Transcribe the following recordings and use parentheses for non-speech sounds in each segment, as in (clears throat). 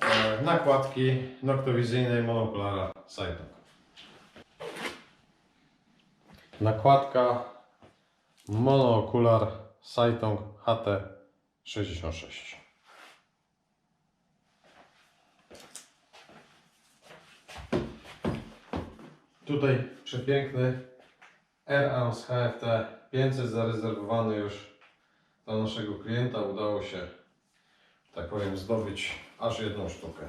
e, nakładki noktowizyjnej monokulara Saitong. Nakładka monookular Saitong HT66. Tutaj przepiękny R-Arms HFT 500 zarezerwowany już dla naszego klienta. Udało się, tak powiem, zdobyć aż jedną sztukę.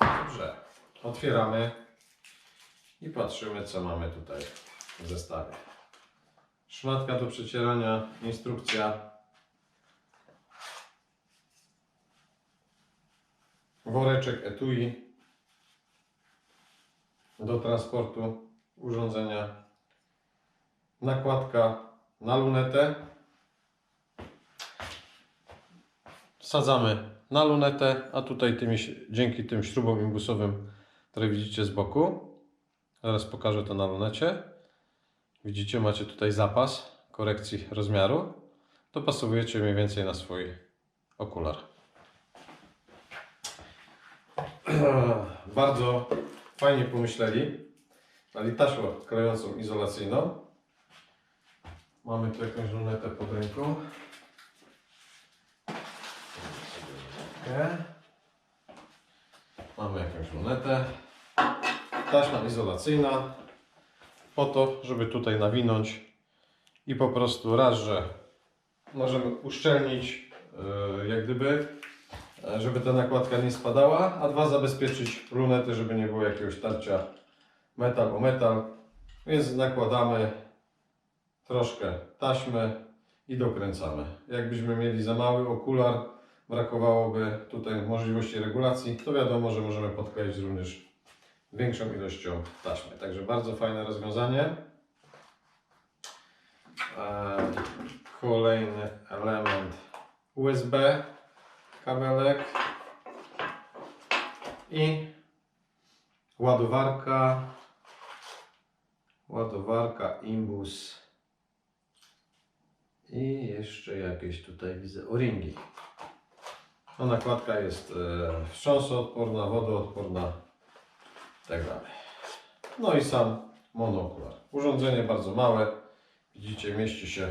Dobrze, otwieramy i patrzymy co mamy tutaj w zestawie. Szmatka do przecierania, instrukcja woreczek etui do transportu urządzenia, nakładka na lunetę. Wsadzamy na lunetę, a tutaj tymi, dzięki tym śrubom imbusowym, które widzicie z boku, zaraz pokażę to na lunecie. Widzicie, macie tutaj zapas korekcji rozmiaru. Dopasowujecie mniej więcej na swój okular. (clears throat) Bardzo fajnie pomyśleli. Dali taśmę klejącą izolacyjną. Mamy tu jakąś lunetę pod ręką. Mamy jakąś lunetę. Taśma izolacyjna. Po to, żeby tutaj nawinąć i po prostu raz, że możemy uszczelnić yy, jak gdyby e, żeby ta nakładka nie spadała, a dwa zabezpieczyć lunety, żeby nie było jakiegoś tarcia metal o metal. Więc nakładamy troszkę taśmy i dokręcamy. Jakbyśmy mieli za mały okular, brakowałoby tutaj możliwości regulacji, to wiadomo, że możemy podkleić również większą ilością taśmy. Także bardzo fajne rozwiązanie. Eee, Kolejny element USB kabelek i ładowarka ładowarka imbus i jeszcze jakieś tutaj widzę o-ringi. No, nakładka jest e, wstrząsoodporna, wodoodporna i tak no i sam monokular. Urządzenie bardzo małe. Widzicie mieści się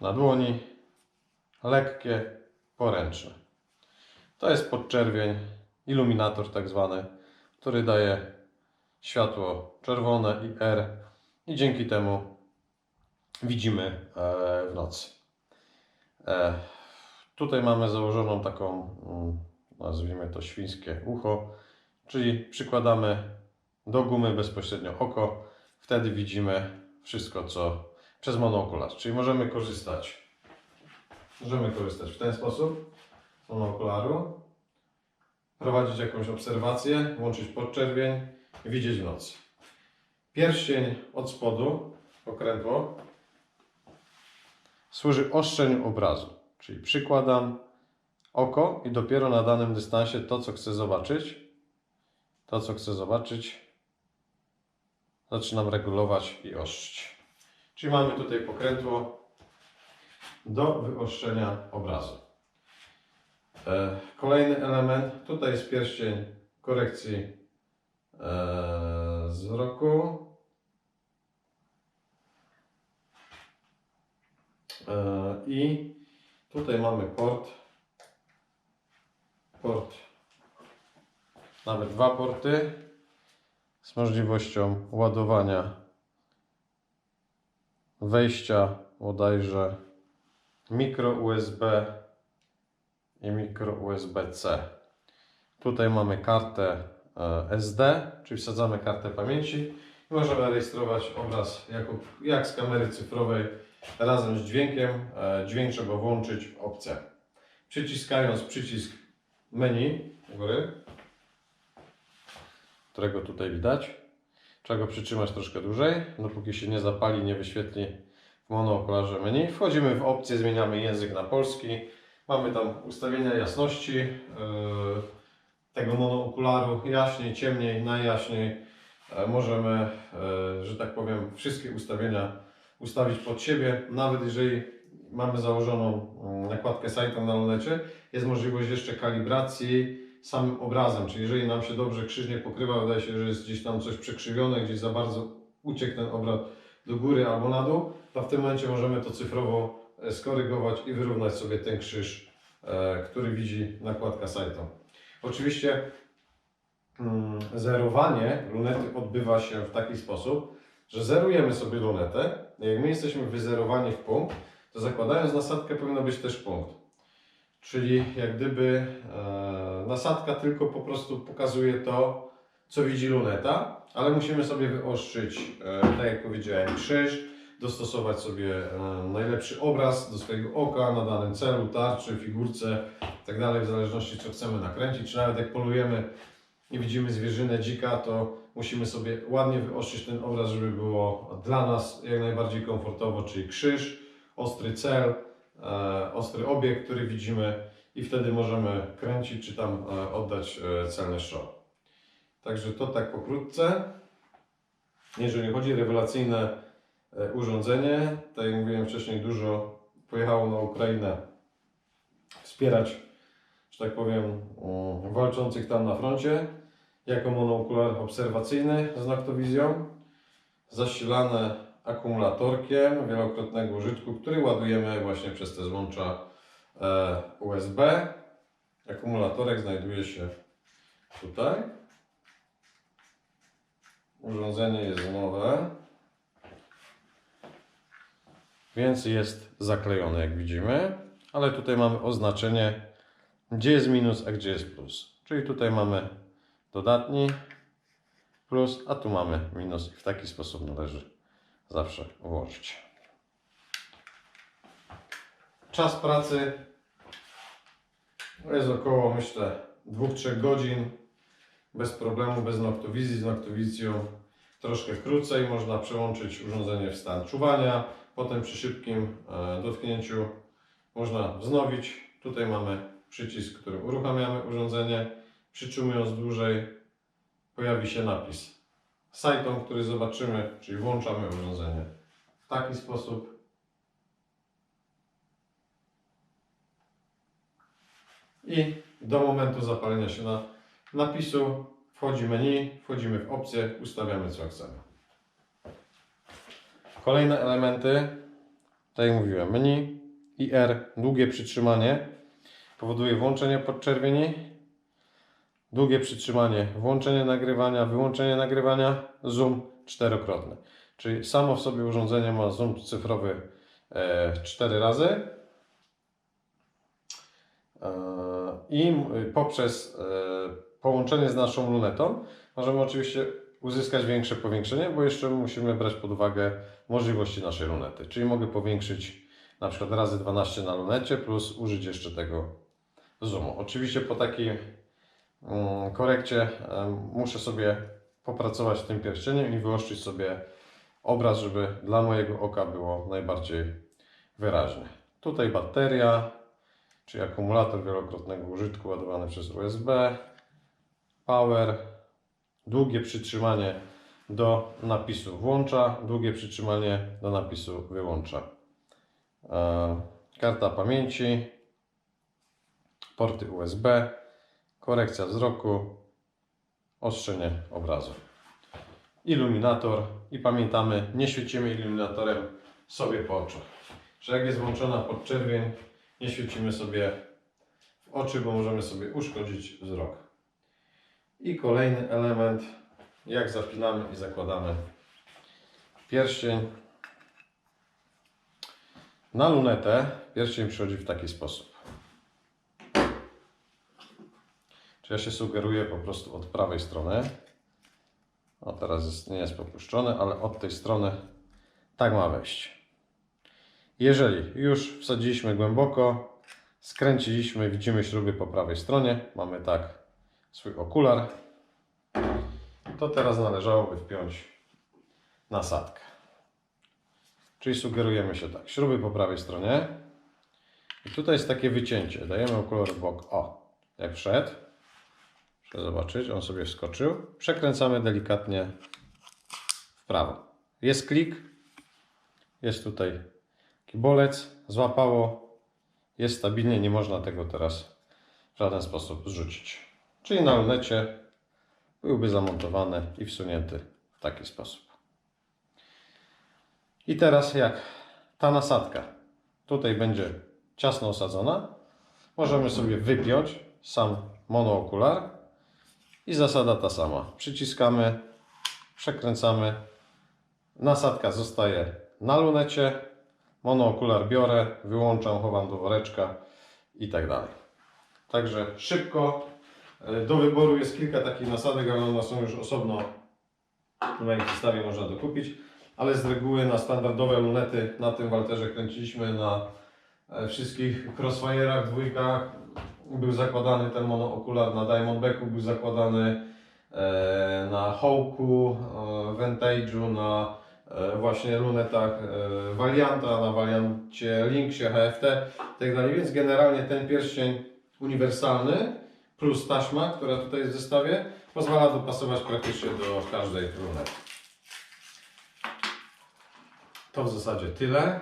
na dłoni. Lekkie, poręczne. To jest podczerwień, iluminator tak zwany, który daje światło czerwone i R. I dzięki temu widzimy e, w nocy. E, Tutaj mamy założoną taką, mm, nazwijmy to świńskie ucho, czyli przykładamy do gumy bezpośrednio oko, wtedy widzimy wszystko co przez monookular, czyli możemy korzystać Możemy korzystać w ten sposób z monokularu, prowadzić jakąś obserwację, włączyć podczerwień widzieć w nocy. Pierścień od spodu, okrętło, służy ostrzeniu obrazu, czyli przykładam oko i dopiero na danym dystansie to, co chcę zobaczyć, to, co chcę zobaczyć, zaczynam regulować i ostrzyć. Czyli mamy tutaj pokrętło do wyostrzenia obrazu. E, Kolejny element, tutaj jest pierścień korekcji e, wzroku. I tutaj mamy port. Port, nawet dwa porty z możliwością ładowania wejścia bodajże mikro USB i mikro USB-C. Tutaj mamy kartę e, SD, czyli wsadzamy kartę pamięci i możemy rejestrować obraz jak z kamery cyfrowej razem z dźwiękiem. E, Dźwięk trzeba włączyć opcję. Przyciskając przycisk menu u góry, którego tutaj widać, trzeba go przytrzymać troszkę dłużej, dopóki się nie zapali, nie wyświetli w monookularze menu. Wchodzimy w opcję, zmieniamy język na polski. Mamy tam ustawienia jasności yy, tego monookularu, jaśniej, ciemniej, najjaśniej. E, Możemy, e, że tak powiem, wszystkie ustawienia ustawić pod siebie. Nawet jeżeli mamy założoną mm, nakładkę Saiton na lunecie, jest możliwość jeszcze kalibracji samym obrazem, czyli jeżeli nam się dobrze krzyż nie pokrywa, wydaje się, że jest gdzieś tam coś przekrzywione, gdzieś za bardzo uciekł ten obraz do góry albo na dół, to w tym momencie możemy to cyfrowo e, skorygować i wyrównać sobie ten krzyż, e, który widzi nakładka Saiton. Oczywiście mm, zerowanie lunety odbywa się w taki sposób, że zerujemy sobie lunetę. Jak my jesteśmy wyzerowani w punkt, to zakładając nasadkę powinno być też punkt. Czyli jak gdyby e, nasadka tylko po prostu pokazuje to, co widzi luneta, ale musimy sobie wyostrzyć, e, tak jak powiedziałem, krzyż, dostosować sobie e, najlepszy obraz do swojego oka na danym celu, tarczy, figurce itd. w zależności co chcemy nakręcić, czy nawet jak polujemy i widzimy zwierzynę dzika, to musimy sobie ładnie wyostrzyć ten obraz, żeby było dla nas jak najbardziej komfortowo, czyli krzyż, ostry cel, e, ostry obiekt, który widzimy i wtedy możemy kręcić czy tam e, oddać e, celny strzał. Także to tak pokrótce. Jeżeli chodzi o rewelacyjne e, urządzenie, tak jak mówiłem wcześniej, dużo pojechało na Ukrainę wspierać, że tak powiem, mm, walczących tam na froncie. Jako monokular obserwacyjny z noktowizją, zasilane akumulatorkiem wielokrotnego użytku, który ładujemy właśnie przez te złącza e, USB. Akumulatorek znajduje się tutaj. Urządzenie jest nowe, więc jest zaklejone, jak widzimy, ale tutaj mamy oznaczenie, gdzie jest minus, a gdzie jest plus. Czyli tutaj mamy dodatni plus, a tu mamy minus w taki sposób należy zawsze ułożyć. Czas pracy jest około, myślę, 2-3 godzin. Bez problemu, bez noktowizji. Z noktowizją troszkę krócej. Można przełączyć urządzenie w stan czuwania. Potem przy szybkim e, dotknięciu można wznowić. Tutaj mamy przycisk, którym uruchamiamy urządzenie. Przytrzymując dłużej pojawi się napis. Saiton, który zobaczymy, czyli włączamy urządzenie. W taki sposób. I do momentu zapalenia się na napisu wchodzi menu, wchodzimy w opcję, ustawiamy co chcemy. Kolejne elementy, tak jak mówiłem, menu IR, długie przytrzymanie powoduje włączenie podczerwieni, długie przytrzymanie, włączenie nagrywania, wyłączenie nagrywania, zoom czterokrotny. Czyli samo w sobie urządzenie ma zoom cyfrowy e, 4 razy. E, I poprzez e, połączenie z naszą lunetą możemy oczywiście uzyskać większe powiększenie, bo jeszcze musimy brać pod uwagę możliwości naszej lunety. Czyli mogę powiększyć na przykład razy 12 na lunecie plus użyć jeszcze tego zoomu. Oczywiście po takiej mm, korekcie em, muszę sobie popracować z tym pierścieniem i wyostrzyć sobie obraz, żeby dla mojego oka było najbardziej wyraźny. Tutaj bateria, czyli akumulator wielokrotnego użytku ładowany przez USB, power, długie przytrzymanie do napisu włącza, długie przytrzymanie do napisu wyłącza. Karta pamięci, porty USB, korekcja wzroku, ostrzenie obrazu. Iluminator i pamiętamy, nie świecimy iluminatorem sobie po oczach. Że jak jest włączona podczerwień, nie świecimy sobie w oczy, bo możemy sobie uszkodzić wzrok. I kolejny element, jak zapinamy i zakładamy pierścień. Na lunetę pierścień przychodzi w taki sposób. Czy ja się sugeruję po prostu od prawej strony. O, teraz jest, nie jest popuszczony, ale od tej strony tak ma wejść. Jeżeli już wsadziliśmy głęboko, skręciliśmy, widzimy śruby po prawej stronie, mamy tak swój okular, to teraz należałoby wpiąć nasadkę. Czyli sugerujemy się tak, śruby po prawej stronie i tutaj jest takie wycięcie, dajemy okular w bok, o, jak wszedł, zobaczyć, on sobie wskoczył. Przekręcamy delikatnie w prawo. Jest klik, Jest tutaj taki bolec, złapało, jest stabilnie, nie można tego teraz w żaden sposób zrzucić. Czyli na lunecie byłby zamontowany i wsunięty w taki sposób. I teraz jak? Ta nasadka. Tutaj będzie ciasno osadzona, możemy sobie wypiąć sam monookular i zasada ta sama. Przyciskamy, przekręcamy, nasadka zostaje na lunecie, monookular biorę, wyłączam, chowam do woreczka i tak dalej. Także szybko. E, Do wyboru jest kilka takich nasadek, ale one są już osobno w moim zestawie można dokupić. Ale z reguły na standardowe lunety na tym Walterze kręciliśmy na wszystkich Crossfire'ach, dwójkach. Był zakładany ten monookular na Diamondbacku, był zakładany e, na Hawku, e, Vantage'u, na e, właśnie lunetach e, Valianta, na Valiancie Linksie, HFT i tak. Więc generalnie ten pierścień uniwersalny plus taśma, która tutaj jest w zestawie, pozwala dopasować praktycznie do każdej lunety. To w zasadzie tyle.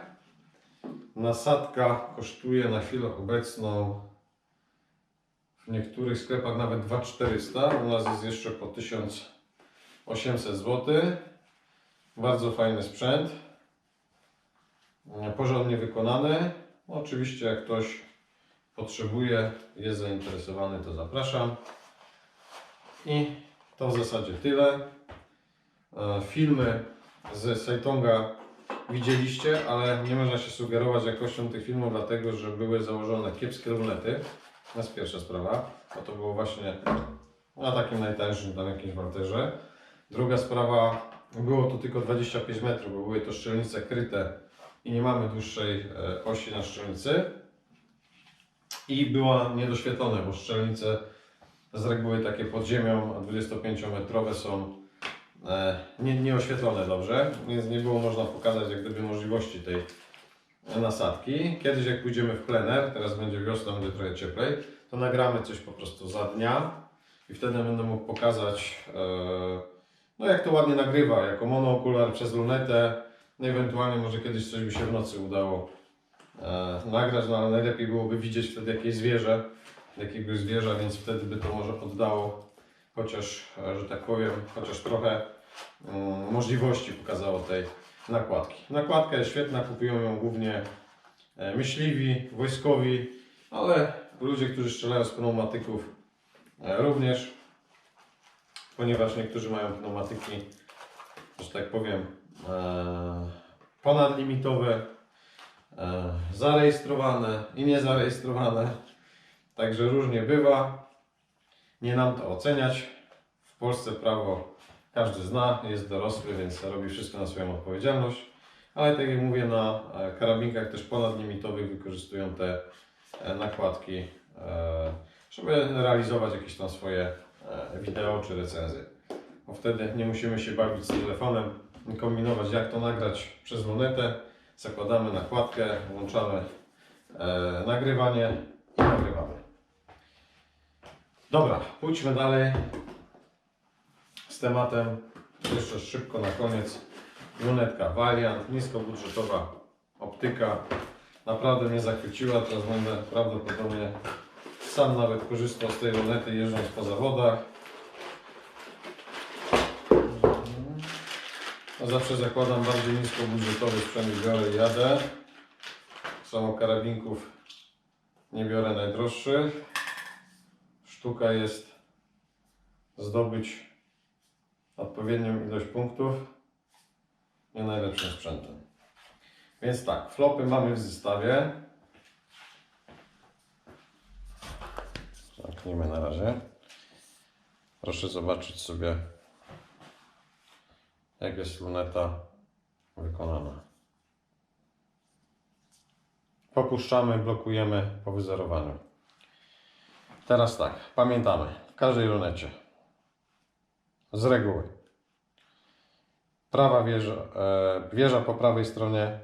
Nasadka kosztuje na chwilę obecną w niektórych sklepach nawet 2400. U nas jest jeszcze po 1800 zł. Bardzo fajny sprzęt. Porządnie wykonany. Oczywiście jak ktoś potrzebuje, jest zainteresowany, to zapraszam. I to w zasadzie tyle. E, Filmy z Saitonga widzieliście, ale nie można się sugerować jakością tych filmów, dlatego że były założone kiepskie lunety. To jest pierwsza sprawa, bo to było właśnie na takim najtańszym tam jakimś walterze. Druga sprawa, było to tylko 25 metrów, bo były to szczelnice kryte i nie mamy dłuższej e, osi na szczelnicy. I była niedoświetlone, bo szczelnice z reguły takie pod ziemią 25-metrowe są e, nie, nieoświetlone dobrze, więc nie było można pokazać jak gdyby możliwości tej nasadki. Kiedyś jak pójdziemy w plener, teraz będzie wiosna, będzie trochę cieplej, to nagramy coś po prostu za dnia i wtedy będę mógł pokazać e, no jak to ładnie nagrywa, jako monookular przez lunetę, no ewentualnie może kiedyś coś by się w nocy udało e, nagrać, no ale najlepiej byłoby widzieć wtedy jakieś zwierzę, jakiegoś zwierza, więc wtedy by to może oddało chociaż, e, że tak powiem, chociaż trochę mm, możliwości pokazało tej nakładki. Nakładka jest świetna, kupują ją głównie e, myśliwi, wojskowi, ale ludzie, którzy strzelają z pneumatyków e, również, ponieważ niektórzy mają pneumatyki, że tak powiem, ponadlimitowe, zarejestrowane i niezarejestrowane. Także różnie bywa. Nie nam to oceniać. W Polsce prawo każdy zna, jest dorosły, więc robi wszystko na swoją odpowiedzialność. Ale tak jak mówię, na e, karabinkach też ponadlimitowych wykorzystują te e, nakładki, e, żeby realizować jakieś tam swoje wideo czy recenzje. Bo wtedy nie musimy się bawić z telefonem, kombinować jak to nagrać przez lunetę. Zakładamy nakładkę, włączamy nagrywanie i nagrywamy. Dobra, pójdźmy dalej z tematem. Jeszcze szybko na koniec. Lunetka Valiant, niskobudżetowa optyka. Naprawdę mnie zachwyciła. Teraz będę prawdopodobnie sam nawet korzystał z tej lunety jeżdżąc po zawodach. No zawsze zakładam bardziej niskobudżetowy sprzęt biorę i jadę. Samo karabinków nie biorę najdroższych. Sztuka jest zdobyć odpowiednią ilość punktów nie najlepszym sprzętem. Więc tak, flopy mamy w zestawie. Zamknijmy na razie. Proszę zobaczyć sobie, jak jest luneta wykonana. Popuszczamy, blokujemy po wyzerowaniu. Teraz tak, pamiętamy, w każdej lunecie z reguły prawa wieża, e, wieża po prawej stronie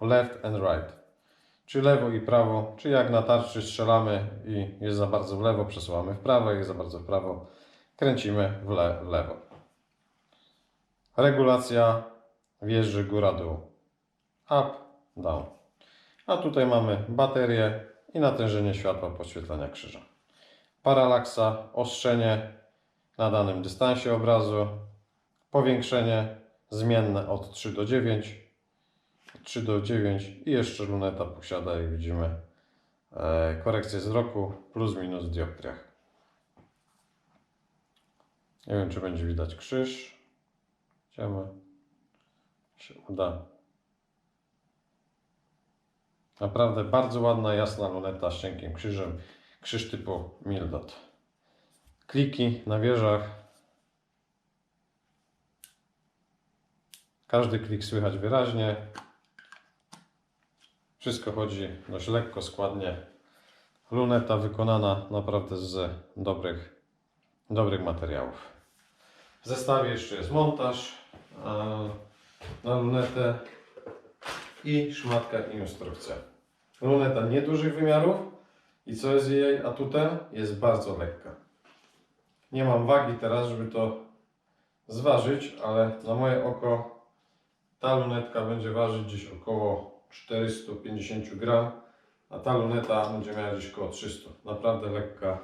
left and right, czy lewo i prawo, czy jak na tarczy strzelamy i jest za bardzo w lewo, przesuwamy w prawo, jest za bardzo w prawo, kręcimy w, le, w lewo. Regulacja wieży góra-dół. up, down. A tutaj mamy baterię i natężenie światła podświetlenia krzyża. Paralaksa, ostrzenie na danym dystansie obrazu, powiększenie zmienne od 3 do 9, 3 do 9 i jeszcze luneta posiada, jak widzimy, e, korekcję wzroku plus minus w dioptriach. Nie wiem, czy będzie widać krzyż. Idziemy. Się uda. Naprawdę bardzo ładna, jasna luneta z cienkim krzyżem. Krzyż typu Mildot. Kliki na wieżach. Każdy klik słychać wyraźnie. Wszystko chodzi dość lekko, składnie. Luneta wykonana naprawdę z dobrych, dobrych materiałów. W zestawie jeszcze jest montaż e, na lunetę i szmatka i instrukcja. Luneta niedużych wymiarów i co jest jej atutem? Jest bardzo lekka. Nie mam wagi teraz, żeby to zważyć, ale na moje oko ta lunetka będzie ważyć gdzieś około 450 gram, a ta luneta będzie miała gdzieś około 300. Naprawdę lekka,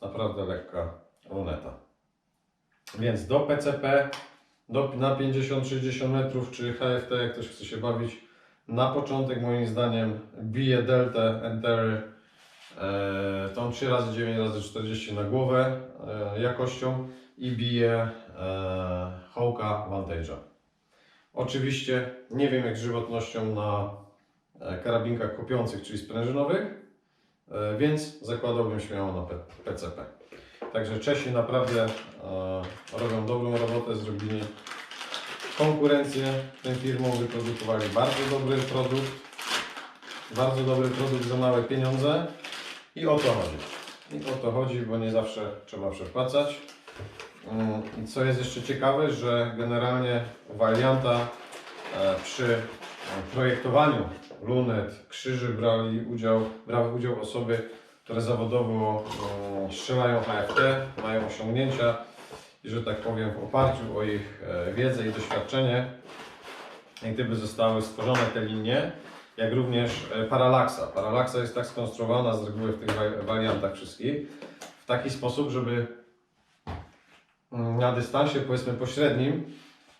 naprawdę lekka luneta. Więc do PCP, do, na 50-60 metrów, czy HFT, jak ktoś chce się bawić, na początek moim zdaniem bije Delta Entery tą 3 razy 9 razy 40 na głowę e, jakością i bije e, Hołka Vantage'a. Oczywiście nie wiem jak z żywotnością na e, karabinkach kopiących, czyli sprężynowych, e, więc zakładałbym śmiało na PCP. Także Czesi naprawdę e, robią dobrą robotę, zrobili konkurencję tym firmom, wyprodukowali bardzo dobry produkt, bardzo dobry produkt za małe pieniądze i o to chodzi. I o to chodzi, bo nie zawsze trzeba przepłacać. Mm, I co jest jeszcze ciekawe, że generalnie Valianta e, przy e, projektowaniu lunet, krzyży brali udział, brały udział osoby, które zawodowo e, strzelają HFT, mają osiągnięcia i że tak powiem w oparciu o ich e, wiedzę i doświadczenie jak gdyby zostały stworzone te linie, jak również e, paralaksa. Paralaksa jest tak skonstruowana z reguły w tych wa- wariantach wszystkich w taki sposób, żeby mm, na dystansie powiedzmy pośrednim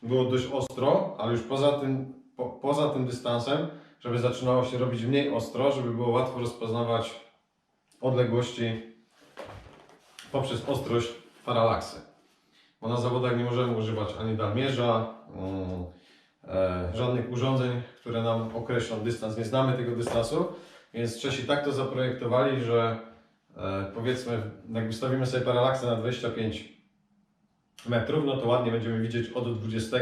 było dość ostro, ale już poza tym, po, poza tym dystansem, żeby zaczynało się robić mniej ostro, żeby było łatwo rozpoznawać odległości poprzez ostrość paralaksy. Bo na zawodach nie możemy używać ani dalmierza, mm, żadnych urządzeń, które nam określą dystans. Nie znamy tego dystansu, więc Czesi tak to zaprojektowali, że e, powiedzmy, jak wystawimy sobie paralaksę na 25 metrów, no to ładnie będziemy widzieć od 20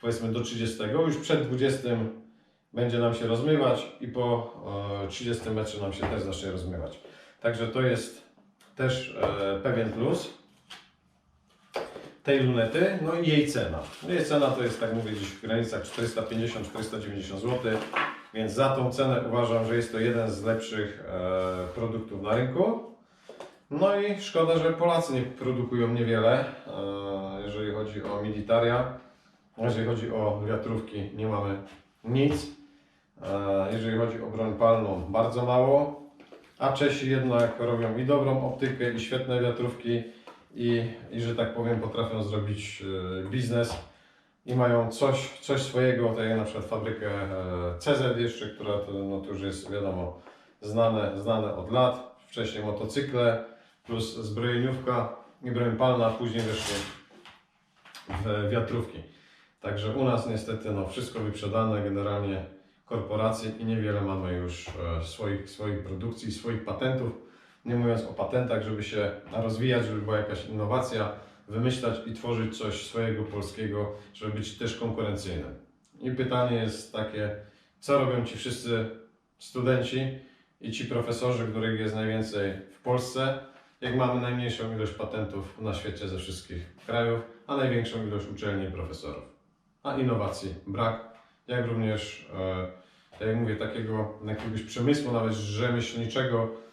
powiedzmy do 30. Już przed 20 będzie nam się rozmywać i po e, 30 metrze nam się też zacznie rozmywać. Także to jest też e, pewien plus tej lunety, no i jej cena. No jej cena to jest, tak mówię, gdzieś w granicach 450-490 zł, więc za tą cenę uważam, że jest to jeden z lepszych e, produktów na rynku. No i szkoda, że Polacy nie produkują niewiele, e, jeżeli chodzi o militaria. Jeżeli chodzi o wiatrówki, nie mamy nic. E, jeżeli chodzi o broń palną, bardzo mało. A Czesi jednak robią i dobrą optykę, i świetne wiatrówki, i, i że tak powiem, potrafią zrobić e, biznes. I mają coś, coś swojego, tak jak na przykład fabrykę e, CZ jeszcze, która to, no, to już jest wiadomo znane, znane od lat. Wcześniej motocykle plus zbrojeniówka i broń palna, później weszły w wiatrówki. Także u nas niestety no, wszystko wyprzedane, generalnie korporacje i niewiele mamy już e, swoich, swoich produkcji, swoich patentów. Nie mówiąc o patentach, żeby się rozwijać, żeby była jakaś innowacja, wymyślać i tworzyć coś swojego polskiego, żeby być też konkurencyjnym. I pytanie jest takie, co robią ci wszyscy studenci i ci profesorzy, których jest najwięcej w Polsce, jak mamy najmniejszą ilość patentów na świecie ze wszystkich krajów, a największą ilość uczelni i profesorów. A innowacji brak, jak również, e, jak mówię, takiego jakiegoś przemysłu, nawet rzemieślniczego,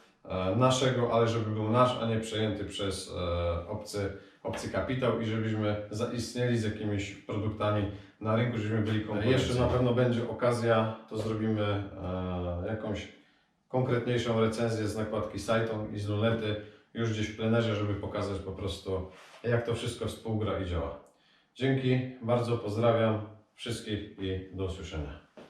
naszego, ale żeby był nasz, a nie przejęty przez e, obcy, obcy kapitał i żebyśmy zaistnieli z jakimiś produktami na rynku, żebyśmy byli konkurencji. Jeszcze na pewno będzie okazja, to zrobimy e, jakąś konkretniejszą recenzję z nakładki Saiton i z lunety już gdzieś w plenerze, żeby pokazać po prostu jak to wszystko współgra i działa. Dzięki, bardzo pozdrawiam wszystkich i do usłyszenia.